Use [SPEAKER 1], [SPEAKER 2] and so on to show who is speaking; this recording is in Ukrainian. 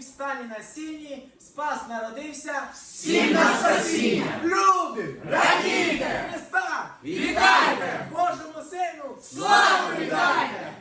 [SPEAKER 1] стані на сіні, спас народився.
[SPEAKER 2] Всім на спасіння!
[SPEAKER 1] Люди!
[SPEAKER 2] Радійте!
[SPEAKER 1] Христа!
[SPEAKER 2] Вітайте!
[SPEAKER 1] Божому сину!
[SPEAKER 2] Славу вітайте!